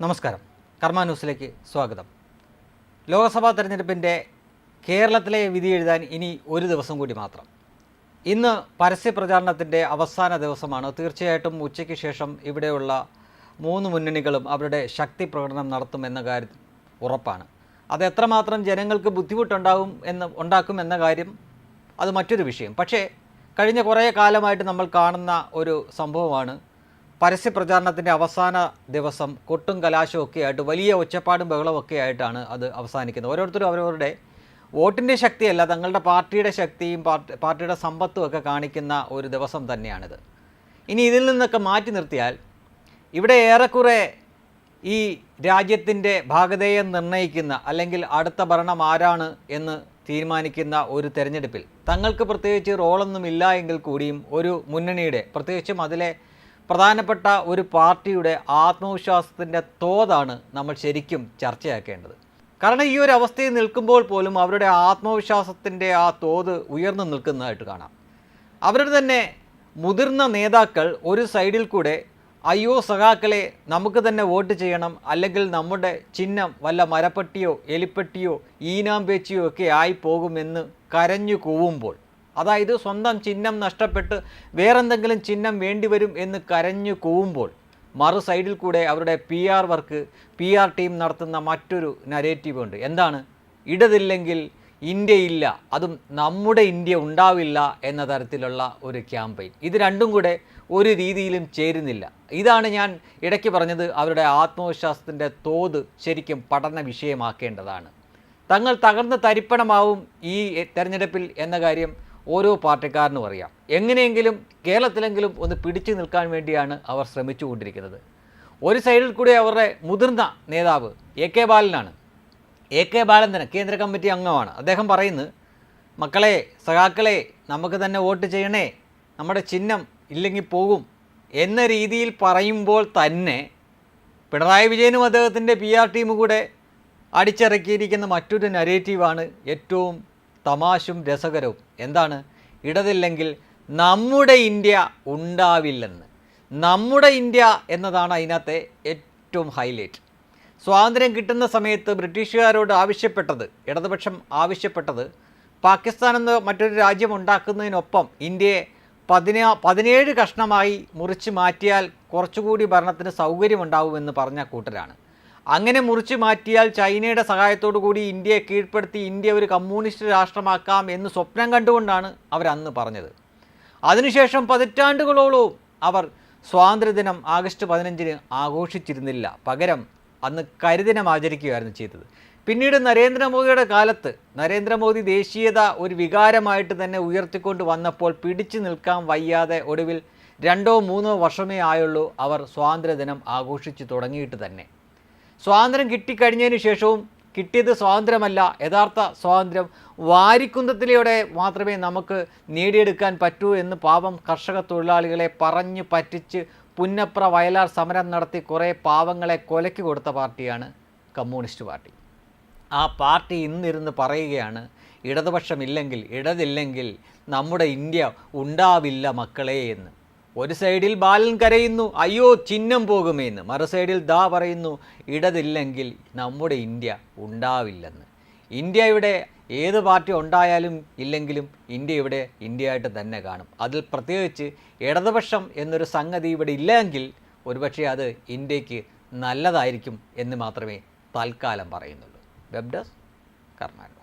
നമസ്കാരം. കർമ്മ ന്യൂസിലേക്ക് സ്വാഗതം. ലോക്സഭാ തെരഞ്ഞെടുപ്പിന്റെ കേരളത്തിലെ വിധി എഴുതാൻ ഇനി ഒരു ദിവസം കൂടി മാത്രം. ഇന്ന് പരസ്യ പ്രചാരണത്തിന്റെ അവസാന ദിവസമാണ്. തീർച്ചയായിട്ടും ഉച്ചയ്ക്ക് ശേഷം ഇവിടെയുള്ള മൂന്ന് മുന്നണികളും അവരുടെ ശക്തി പ്രകടനം നടത്തുമെന്ന കാര്യം ഉറപ്പാണ്. അത് എത്രമാത്രം ജനങ്ങൾക്ക് ബുദ്ധിമുട്ടുണ്ടാകും എന്ന് ഉണ്ടാക്കും എന്ന കാര്യം അത് മറ്റൊരു വിഷയം. പക്ഷേ കഴിഞ്ഞ കുറേ കാലമായിട്ട് നമ്മൾ കാണുന്ന ഒരു സംഭവമാണ് പരസ്യ പ്രചാരണത്തിന്റെ അവസാന ദിവസം കൊട്ടും കലാശവും ഒക്കെ ആയിട്ട് വലിയ ഒച്ചപ്പാടും ബഹളവും ഒക്കെ ആയിട്ടാണ് അത് അവസാനിക്കുന്നത്. ഓരോരുത്തരും അവരവരുടെ വോട്ടിന്റെ ശക്തിയല്ല തങ്ങളുടെ പാർട്ടിയുടെ ശക്തിയും പാർട്ടിയുടെ സമ്പത്തും ഒക്കെ കാണിക്കുന്ന ഒരു ദിവസം തന്നെയാണിത്. ഇനി ഇതിൽ നിന്നൊക്കെ മാറ്റി നിർത്തിയാൽ ഇവിടെ ഏറെക്കുറെ ഈ രാജ്യത്തിന്റെ ഭാഗതേയം നിർണയിക്കുന്ന അല്ലെങ്കിൽ അടുത്ത ഭരണം ആരാണ് എന്ന് തീരുമാനിക്കുന്ന ഒരു തെരഞ്ഞെടുപ്പിൽ തങ്ങൾക്ക് പ്രത്യേകിച്ച് റോളൊന്നും ഇല്ല എങ്കിൽ കൂടിയും ഒരു മുന്നണിയുടെ പ്രത്യേകിച്ചും അതിലെ പ്രധാനപ്പെട്ട ഒരു പാർട്ടിയുടെ ആത്മവിശ്വാസത്തിന്റെ തോതാണ് നമ്മൾ ശരിക്കും ചർച്ചയാക്കേണ്ടത്. കാരണം ഈ ഒരു അവസ്ഥയിൽ നിൽക്കുമ്പോൾ പോലും അവരുടെ ആത്മവിശ്വാസത്തിന്റെ ആ തോത് ഉയർന്നു നിൽക്കുന്നതായിട്ട് കാണാം. അവരുടെ തന്നെ മുതിർന്ന നേതാക്കൾ ഒരു സൈഡിൽ കൂടെ അയ്യോ സഖാക്കളെ നമുക്ക് തന്നെ വോട്ട് ചെയ്യണം. അല്ലെങ്കിൽ നമ്മുടെ ചിഹ്നം വല്ല മരപ്പെട്ടിയോ എലിപ്പെട്ടിയോ ഈനാമ്പേച്ചിയോ ഒക്കെ ആയി പോകുമെന്ന് കരഞ്ഞു കൂവുമ്പോൾ അതായത് സ്വന്തം ചിഹ്നം നഷ്ടപ്പെട്ട് വേറെന്തെങ്കിലും ചിഹ്നം വേണ്ടിവരും എന്ന് കരഞ്ഞു കൂവുമ്പോൾ മറു സൈഡിൽ കൂടെ അവരുടെ P R work P R team നടത്തുന്ന മറ്റൊരു നരേറ്റീവ് ഉണ്ട്. എന്താണ്? ഇടതില്ലെങ്കിൽ ഇന്ത്യയില്ല അതും നമ്മുടെ ഇന്ത്യ ഉണ്ടാവില്ല എന്ന തരത്തിലുള്ള ഒരു ക്യാമ്പയിൻ ഇത് രണ്ടും കൂടെ ഒരു രീതിയിലും ചേരുന്നില്ല. ഇതാണ് ഞാൻ ഇടയ്ക്ക് പറഞ്ഞത് അവരുടെ ആത്മവിശ്വാസത്തിന്റെ തോത് ശരിക്കും പഠന വിഷയമാക്കേണ്ടതാണ്. തങ്ങൾ തകർന്ന് തരിപ്പണമാവും ഈ തെരഞ്ഞെടുപ്പിൽ എന്ന കാര്യം ഓരോ പാർട്ടിക്കാരനും അറിയാം. എങ്ങനെയെങ്കിലും കേരളത്തിലെങ്കിലും ഒന്ന് പിടിച്ചു നിൽക്കാൻ വേണ്ടിയാണ് അവർ ശ്രമിച്ചുകൊണ്ടിരിക്കുന്നത്. ഒരു സൈഡിൽ കൂടി അവരുടെ മുതിർന്ന നേതാവ് എ കെ ബാലനാണ്. എ കെ ബാലൻ തന്നെ കേന്ദ്ര കമ്മിറ്റി അംഗമാണ്. അദ്ദേഹം പറയുന്നത് മക്കളെ സഖാക്കളെ നമുക്ക് തന്നെ വോട്ട് ചെയ്യണേ. നമ്മുടെ ചിഹ്നം ഇല്ലെങ്കിൽ പോകും. എന്ന രീതിയിൽ പറയുമ്പോൾ തന്നെ പിണറായി വിജയനും അദ്ദേഹത്തിന്റെ പി ആർ ടീമും കൂടെ അടിച്ചിറക്കിയിരിക്കുന്ന മറ്റൊരു നരേറ്റീവാണ് ഏറ്റവും തമാശും രസകരവും. എന്താണ്? ഇടതില്ലെങ്കിൽ നമ്മുടെ ഇന്ത്യ ഉണ്ടാവില്ലെന്ന്. നമ്മുടെ ഇന്ത്യ എന്നതാണ് അതിനകത്തെ ഏറ്റവും ഹൈലൈറ്റ്. സ്വാതന്ത്ര്യം കിട്ടുന്ന സമയത്ത് ബ്രിട്ടീഷുകാരോട് ആവശ്യപ്പെട്ടത് ഇടതുപക്ഷം ആവശ്യപ്പെട്ടത് പാകിസ്ഥാൻ എന്ന മറ്റൊരു രാജ്യം ഉണ്ടാക്കുന്നതിനൊപ്പം ഇന്ത്യയെ പതിനാ പതിനേഴ് കഷ്ണമായി മുറിച്ച് മാറ്റിയാൽ കുറച്ചുകൂടി ഭരണത്തിന് സൗകര്യമുണ്ടാവുമെന്ന് പറഞ്ഞ കൂട്ടരാണ്. അങ്ങനെ മുറിച്ചു മാറ്റിയാൽ ചൈനയുടെ സഹായത്തോടു കൂടി ഇന്ത്യയെ കീഴ്പ്പെടുത്തി ഇന്ത്യ ഒരു കമ്മ്യൂണിസ്റ്റ് രാഷ്ട്രമാക്കാം എന്ന് സ്വപ്നം കണ്ടുകൊണ്ടാണ് അവർ അന്ന് പറഞ്ഞത്. അതിനുശേഷം പതിറ്റാണ്ടുകളോളവും അവർ സ്വാതന്ത്ര്യദിനം ആഗസ്റ്റ് പതിനഞ്ചിന് ആഘോഷിച്ചിരുന്നില്ല. പകരം അന്ന് കരിദിനം ആചരിക്കുകയായിരുന്നു ചെയ്തത്. പിന്നീട് നരേന്ദ്രമോദിയുടെ കാലത്ത് നരേന്ദ്രമോദി ദേശീയത ഒരു വികാരമായിട്ട് തന്നെ ഉയർത്തിക്കൊണ്ട് വന്നപ്പോൾ പിടിച്ചു നിൽക്കാൻ വയ്യാതെ ഒടുവിൽ രണ്ടോ മൂന്നോ വർഷമേ ആയുള്ളൂ അവർ സ്വാതന്ത്ര്യദിനം ആഘോഷിച്ചു തുടങ്ങിയിട്ട് തന്നെ. സ്വാതന്ത്ര്യം കിട്ടിക്കഴിഞ്ഞതിന് ശേഷവും കിട്ടിയത് സ്വാതന്ത്ര്യമല്ല. യഥാർത്ഥ സ്വാതന്ത്ര്യം വാരിക്കുന്തത്തിലൂടെ മാത്രമേ നമുക്ക് നേടിയെടുക്കാൻ പറ്റൂ എന്ന് പാവം കർഷക തൊഴിലാളികളെ പറഞ്ഞു പറ്റിച്ച് പുന്നപ്ര വയലാർ സമരം നടത്തി കുറേ പാവങ്ങളെ കൊലയ്ക്ക് കൊടുത്ത പാർട്ടിയാണ് കമ്മ്യൂണിസ്റ്റ് പാർട്ടി. ആ പാർട്ടി ഇന്നിരുന്ന് പറയുകയാണ് ഇടതുപക്ഷമില്ലെങ്കിൽ ഇടതില്ലെങ്കിൽ നമ്മുടെ ഇന്ത്യ ഉണ്ടാവില്ല മക്കളെ എന്ന്. ഒരു സൈഡിൽ ബാലൻ കരയുന്നു അയ്യോ ചിഹ്നം പോകുമെന്ന്. മറു സൈഡിൽ ദാ പറയുന്നു ഇടതില്ലെങ്കിൽ നമ്മുടെ ഇന്ത്യ ഉണ്ടാവില്ലെന്ന്. ഇന്ത്യ ഇവിടെ ഏത് പാർട്ടി ഉണ്ടായാലും ഇല്ലെങ്കിലും ഇന്ത്യ ഇവിടെ ഇന്ത്യയായിട്ട് തന്നെ കാണും. അതിൽ പ്രത്യേകിച്ച് ഇടതുപക്ഷം എന്നൊരു സംഗതി ഇവിടെ ഇല്ലെങ്കിൽ ഒരുപക്ഷെ അത് ഇന്ത്യയ്ക്ക് നല്ലതായിരിക്കും എന്ന് മാത്രമേ തൽക്കാലം പറയുന്നുള്ളൂ. Web desk Karnataka